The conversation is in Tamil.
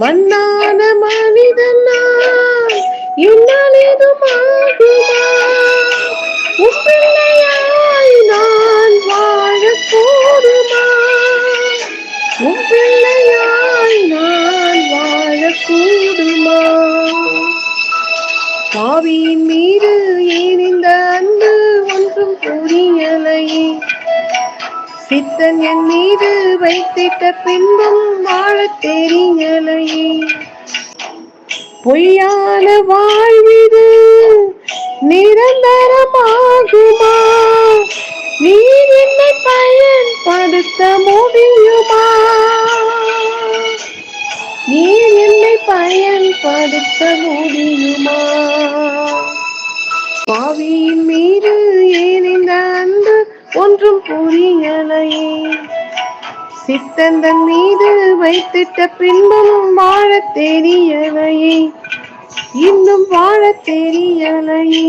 மண்ணான மனிதன் நான் என்னால் ஏதும் ஆகுமா உன் பிள்ளையாய் நான் வாழக்கூடுமா உன் பிள்ளையாய் நான் வாழக்கூடுமா பாவியின் மீது ஏன் இந்த அன்பு ஒன்றும் புரியலையே. சித்தன் என் மீது வைத்திட்ட பின்பும் வாழ பொய்யான வாழ்விது நிரந்தரமாகுமா? நீ என்னை பயன்படுத்த முடியுமா? நீ என்னை பயன்படுத்த முடியுமா? பாவியின் மீது ஏறிந்த அன்பு ஒன்றும் புரியலையே? சித்தந்தன் மீது வைத்திட்ட பின்பும் வாழ தெரியலையே இன்னும் வாழ தெரியலையே